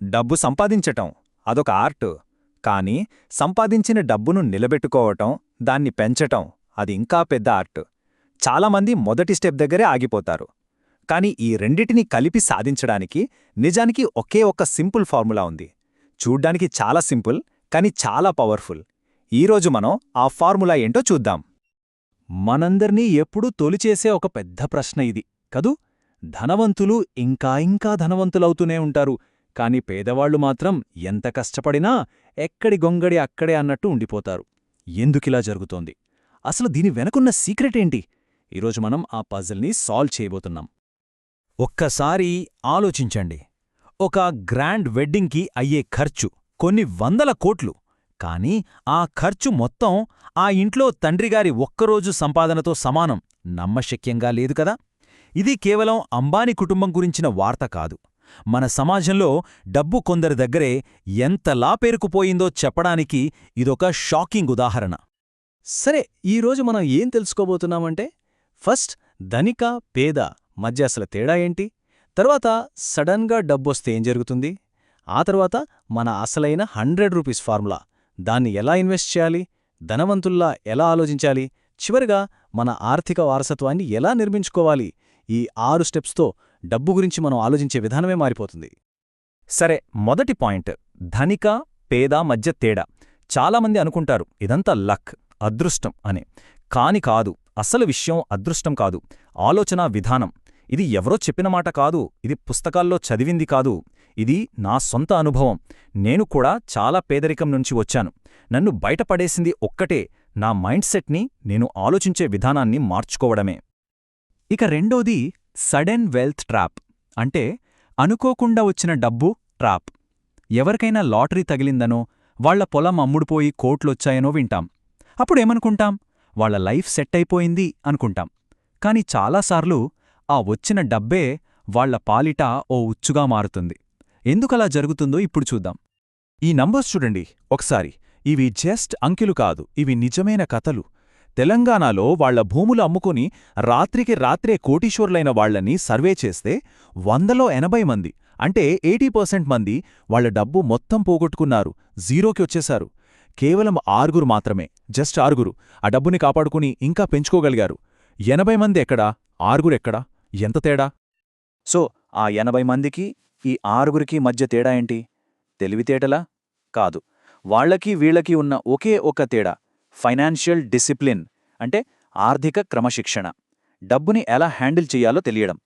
డబ్బు సంపాదించటం అదొక ఆర్ట్. కానీ సంపాదించిన డబ్బును నిలబెట్టుకోవటం దాన్ని పెంచటం అది ఇంకా పెద్ద ఆర్ట్. చాలామంది మొదటి స్టెప్ దగ్గరే ఆగిపోతారు. కానీ ఈ రెండిటిని కలిపి సాధించడానికి నిజానికి ఒకే ఒక్క సింపుల్ ఫార్ములా ఉంది. చూడ్డానికి చాలా సింపుల్ కానీ చాలా పవర్ఫుల్. ఈరోజు మనం ఆ ఫార్ములా ఏంటో చూద్దాం. మనందర్నీ ఎప్పుడూ తొలిచేసే ఒక పెద్ద ప్రశ్న ఇది కదూ? ధనవంతులు ఇంకా ఇంకా ధనవంతులవుతూనే ఉంటారు. కాని పేదవాళ్ళు మాత్రం ఎంత కష్టపడినా ఎక్కడి గొంగడి అక్కడే అన్నట్టు ఉండిపోతారు. ఎందుకిలా జరుగుతోంది? అసలు దీని వెనకున్న సీక్రెట్ ఏంటి? ఈరోజు మనం ఆ పజిల్ని సాల్వ్ చేయబోతున్నాం. ఒక్కసారి ఆలోచించండి. ఒక గ్రాండ్ వెడ్డింగ్కి అయ్యే ఖర్చు కొన్ని వందల కోట్లు. కాని ఆ ఖర్చు మొత్తం ఆ ఇంట్లో తండ్రిగారి ఒక్కరోజు సంపాదనతో సమానం. నమ్మశక్యంగా లేదు కదా? ఇది కేవలం అంబానీ కుటుంబం గురించిన వార్త కాదు. మన సమాజంలో డబ్బు కొందరి దగ్గరే ఎంతలా పేరుకుపోయిందో చెప్పడానికి ఇదొక షాకింగ్ ఉదాహరణ. సరే ఈరోజు మనం ఏం తెలుసుకోబోతున్నామంటే ఫస్ట్ ధనిక పేద మధ్య అసలు తేడా ఏంటి? తర్వాత సడన్గా డబ్బొస్తే ఏం జరుగుతుంది? ఆ తర్వాత మన అసలైన హండ్రెడ్ రూపీస్ ఫార్ములా దాన్ని ఎలా ఇన్వెస్ట్ చేయాలి? ధనవంతుల్లా ఎలా ఆలోచించాలి? చివరిగా మన ఆర్థిక వారసత్వాన్ని ఎలా నిర్మించుకోవాలి? ఈ ఆరు స్టెప్స్తో డబ్బు గురించి మనం ఆలోచించే విధానమే మారిపోతుంది. సరే మొదటి పాయింట్. ధనిక పేద మధ్య తేడా. చాలామంది అనుకుంటారు ఇదంతా లక్ అదృష్టం అని. కాని కాదు అసలు విషయం అదృష్టం కాదు ఆలోచనా విధానం. ఇది ఎవరో చెప్పిన మాట కాదు ఇది పుస్తకాల్లో చదివింది కాదు. ఇది నా సొంత అనుభవం. నేను కూడా చాలా పేదరికం నుంచి వచ్చాను. నన్ను బయటపడేసింది ఒక్కటే నా మైండ్ సెట్ని నేను ఆలోచించే విధానాన్ని మార్చుకోవడమే. ఇక రెండోది సడెన్ వెల్త్ ట్రాప్ అంటే అనుకోకుండా వచ్చిన డబ్బు ట్రాప్. ఎవరికైనా లాటరీ తగిలిందనో వాళ్ళ పొలం అమ్ముడుపోయి కోట్లొచ్చాయనో వింటాం. అప్పుడేమనుకుంటాం? వాళ్ళ లైఫ్ సెట్ అయిపోయింది అనుకుంటాం. కాని చాలాసార్లు ఆ వచ్చిన డబ్బే వాళ్ళ పాలిట ఓ ఉచ్చుగా మారుతుంది. ఎందుకలా జరుగుతుందో ఇప్పుడు చూద్దాం. ఈ నంబర్స్ చూడండి. ఒకసారి ఇవి జస్ట్ అంకెలు కాదు ఇవి నిజమైన కథలు. తెలంగాణలో వాళ్ళ భూములు అమ్ముకుని రాత్రికి రాత్రే కోటీశ్వర్లైన వాళ్ళని సర్వే చేస్తే వందలో ఎనభై మంది అంటే ఎయిటీ పర్సెంట్ మంది వాళ్ళ డబ్బు మొత్తం పోగొట్టుకున్నారు జీరోకి వచ్చేశారు. కేవలం ఆరుగురు మాత్రమే జస్ట్ ఆరుగురు. ఆ డబ్బుని కాపాడుకుని ఇంకా పెంచుకోగలిగారు. ఎనభై మంది ఎక్కడా? ఆరుగురెక్కడా ఎంత తేడా? సో ఆ ఎనభై మందికి ఈ ఆరుగురికి మధ్య తేడా ఏంటి? తెలివితేటలా? కాదు. వాళ్ళకి వీళ్ళకి ఉన్న ఒకే ఒక తేడా. ఫైనాన్షియల్ డిసిప్లిన్ అంటే ఆర్థిక క్రమశిక్షణ. డబ్బుని ఎలా హ్యాండిల్ చెయ్యాలో తెలియడం.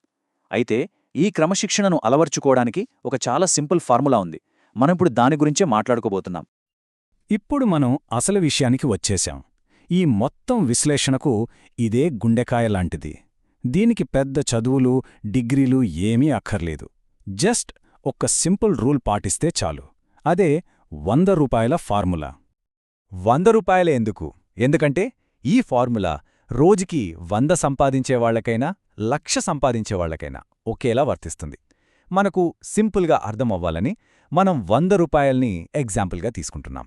అయితే ఈ క్రమశిక్షణను అలవర్చుకోవడానికి ఒక చాలా సింపుల్ ఫార్ములా ఉంది. మనమిప్పుడు దాని గురించే మాట్లాడుకోబోతున్నాం. ఇప్పుడు మనం అసలు విషయానికి వచ్చేశాం. ఈ మొత్తం విశ్లేషణకు ఇదే గుండెకాయ లాంటిది. దీనికి పెద్ద చదువులు డిగ్రీలు ఏమీ అక్కర్లేదు. జస్ట్ ఒక్క సింపుల్ రూల్ పాటిస్తే చాలు. అదే వంద రూపాయల ఫార్ములా. వంద రూపాయలే ఎందుకు? ఎందుకంటే ఈ ఫార్ములా రోజుకి వంద సంపాదించేవాళ్ళకైనా లక్ష సంపాదించేవాళ్ళకైనా ఒకేలా వర్తిస్తుంది. మనకు సింపుల్గా అర్థమవ్వాలని మనం వంద రూపాయల్ని ఎగ్జాంపుల్గా తీసుకుంటున్నాం.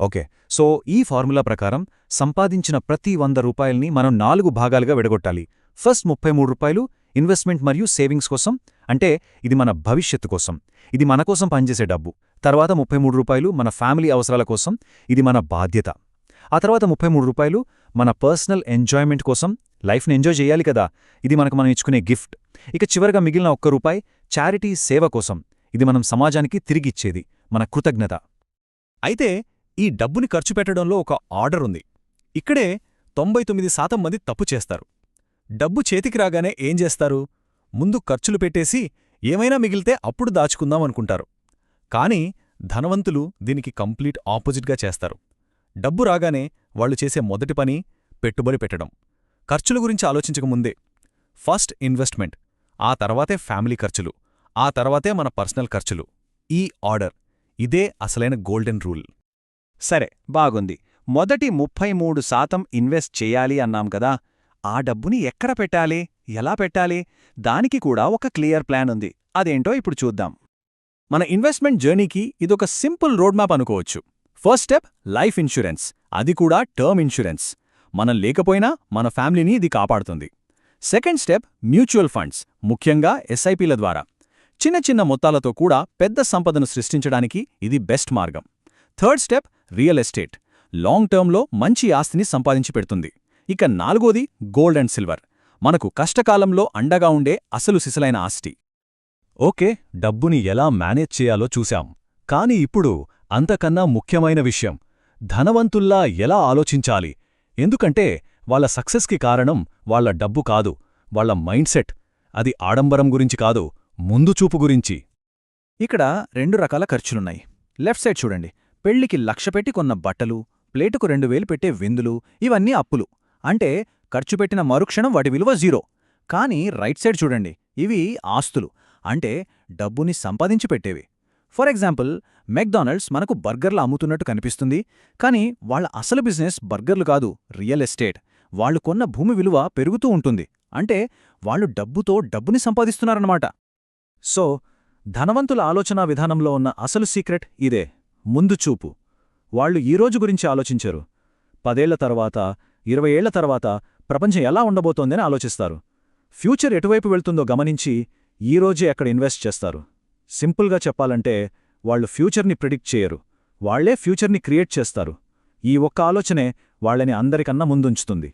ఓకే సో ఈ ఫార్ములా ప్రకారం సంపాదించిన ప్రతి వంద రూపాయల్ని మనం నాలుగు భాగాలుగా విడగొట్టాలి. ఫస్ట్ ముప్పై మూడు రూపాయలు ఇన్వెస్ట్మెంట్ మరియు సేవింగ్స్ కోసం అంటే ఇది మన భవిష్యత్తు కోసం. ఇది మన కోసం పనిచేసే డబ్బు. తర్వాత ముప్పై మూడు రూపాయలు మన ఫ్యామిలీ అవసరాల కోసం ఇది మన బాధ్యత. ఆ తర్వాత ముప్పై మూడు రూపాయలు మన పర్సనల్ ఎంజాయ్మెంట్ కోసం లైఫ్ని ఎంజాయ్ చేయాలి కదా ఇది మనకు మనం ఇచ్చుకునే గిఫ్ట్. ఇక చివరగా మిగిలిన ఒక్క రూపాయి చారిటీ సేవ కోసం ఇది మనం సమాజానికి తిరిగిచ్చేది మన కృతజ్ఞత. అయితే ఈ డబ్బుని ఖర్చు పెట్టడంలో ఒక ఆర్డర్ ఉంది. ఇక్కడే తొంభై తొమ్మిది శాతం మంది తప్పు చేస్తారు. డబ్బు చేతికి రాగానే ఏం చేస్తారు? ముందు ఖర్చులు పెట్టేసి ఏమైనా మిగిలితే అప్పుడు దాచుకుందామనుకుంటారు కాని ధనవంతులు దీనికి కంప్లీట్ ఆపోజిట్గా చేస్తారు. డబ్బు రాగానే వాళ్ళు చేసే మొదటి పని పెట్టుబడి పెట్టడం. ఖర్చుల గురించి ఆలోచించకముందే ఫస్ట్ ఇన్వెస్ట్మెంట్. ఆ తర్వాతే ఫ్యామిలీ ఖర్చులు. ఆ తర్వాతే మన పర్సనల్ ఖర్చులు. ఈ ఆర్డర్. ఇదే అసలైన గోల్డెన్ రూల్. సరే బాగుంది. మొదటి ముప్పై మూడు శాతం ఇన్వెస్ట్ చేయాలి అన్నాం కదా ఆ డబ్బుని ఎక్కడ పెట్టాలి? ఎలా పెట్టాలి? దానికి కూడా ఒక క్లియర్ ప్లాన్ ఉంది. అదేంటో ఇప్పుడు చూద్దాం. మన ఇన్వెస్ట్మెంట్ జర్నీకి ఇదొక సింపుల్ రోడ్ మ్యాప్ అనుకోవచ్చు. ఫస్ట్ స్టెప్ లైఫ్ ఇన్సూరెన్స్ అది కూడా టర్మ్ ఇన్సూరెన్స్ మనం లేకపోయినా మన ఫ్యామిలీని ఇది కాపాడుతుంది. సెకండ్ స్టెప్ మ్యూచువల్ ఫండ్స్ ముఖ్యంగా ఎస్ఐపీల ద్వారా. చిన్న చిన్న మొత్తాలతో కూడా పెద్ద సంపదను సృష్టించడానికి ఇది బెస్ట్ మార్గం. Third step real estate. Long టర్మ్లో మంచి ఆస్తిని సంపాదించి పెడుతుంది. ఇక నాలుగోది గోల్డ్ అండ్ సిల్వర్. మనకు కష్టకాలంలో అండగా ఉండే అసలు సిసలైన ఆస్తి. ఓకే డబ్బుని ఎలా మేనేజ్ చేయాలో చూశాం. కాని ఇప్పుడు అంతకన్నా ముఖ్యమైన విషయం ధనవంతుల్లా ఎలా ఆలోచించాలి? ఎందుకంటే వాళ్ళ సక్సెస్కి కారణం వాళ్ళ డబ్బు కాదు వాళ్ళ మైండ్సెట్ అది ఆడంబరం గురించి కాదు ముందు చూపు గురించి. ఇక్కడ రెండు రకాల ఖర్చులున్నాయి. లెఫ్ట్ సైడ్ చూడండి. పెళ్ళికి లక్ష పెట్టి కొన్న బట్టలు ప్లేటుకు రెండు వేలు పెట్టే విందులు ఇవన్నీ అప్పులు. అంటే ఖర్చు పెట్టిన మరుక్షణం వాటి విలువ జీరో. కానీ రైట్ సైడ్ చూడండి ఇవి ఆస్తులు. అంటే డబ్బుని సంపాదించి పెట్టేవి. ఫర్ ఎగ్జాంపుల్ మెక్డానల్డ్స్ మనకు బర్గర్లు అమ్ముతున్నట్టు కనిపిస్తుంది కానీ వాళ్ళ అసలు బిజినెస్ బర్గర్లు కాదు రియల్ ఎస్టేట్. వాళ్ళు కొన్న భూమి విలువ పెరుగుతూ ఉంటుంది. అంటే వాళ్ళు డబ్బుతో డబ్బుని సంపాదిస్తున్నారన్నమాట. సో ధనవంతుల ఆలోచనా విధానంలో ఉన్న అసలు సీక్రెట్ ఇదే. ముందు చూపు. వాళ్ళు ఈ రోజు గురించి ఆలోచించరు. పదేళ్ళ తర్వాత ఇరవై ఏళ్ళ తర్వాత ప్రపంచం ఎలా ఉండబోతోందని ఆలోచిస్తారు. ఫ్యూచర్ ఎటువైపు వెళ్తుందో గమనించి ఈ రోజే అక్కడ ఇన్వెస్ట్ చేస్తారు. సింపుల్గా చెప్పాలంటే వాళ్ళు ఫ్యూచర్ని ప్రిడిక్ట్ చేయరు. వాళ్ళే ఫ్యూచర్ని క్రియేట్ చేస్తారు. ఈ ఒక్క ఆలోచనే వాళ్ళని అందరికన్నా ముందుంచుతుంది.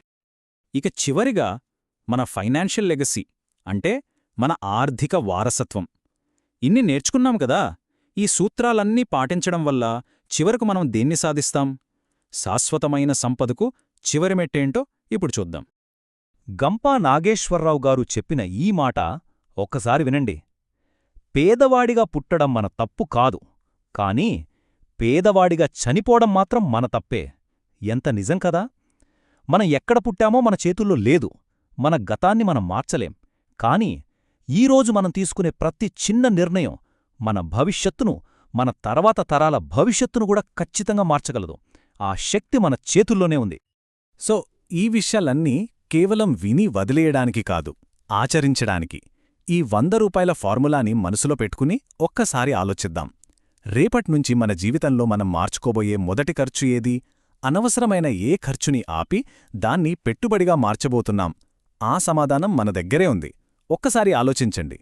ఇక చివరిగా మన ఫైనాన్షియల్ లెగసీ అంటే మన ఆర్థిక వారసత్వం. ఇన్ని నేర్చుకున్నాం కదా ఈ సూత్రాలన్నీ పాటించడం వల్ల చివరకు మనం దేన్ని సాధిస్తాం? శాశ్వతమైన సంపదకు చివరి మెట్టేంటో ఇప్పుడు చూద్దాం. గంపా నాగేశ్వరరావు గారు చెప్పిన ఈ మాట ఒక్కసారి వినండి. పేదవాడిగా పుట్టడం మన తప్పు కాదు కాని పేదవాడిగా చనిపోవడం మాత్రం మన తప్పే. ఎంత నిజం కదా? మనం ఎక్కడ పుట్టామో మన చేతుల్లో లేదు. మన గతాన్ని మనం మార్చలేం. కాని ఈరోజు మనం తీసుకునే ప్రతి చిన్న నిర్ణయం మన భవిష్యత్తును మన తర్వాత తరాల భవిష్యత్తును కూడా ఖచ్చితంగా మార్చగలదు. ఆ శక్తి మన చేతుల్లోనే ఉంది. సో ఈ విషయాలన్నీ కేవలం విని వదిలేయడానికి కాదు ఆచరించడానికి. ఈ వంద రూపాయల ఫార్ములాని మనసులో పెట్టుకుని ఒక్కసారి ఆలోచిద్దాం. రేపట్నుంచి మన జీవితంలో మనం మార్చుకోబోయే మొదటి ఖర్చు ఏది? అనవసరమైన ఏ ఖర్చుని ఆపి దాన్ని పెట్టుబడిగా మార్చబోతున్నాం. ఆ సమాధానం మన దగ్గరే ఉంది. ఒక్కసారి ఆలోచించండి.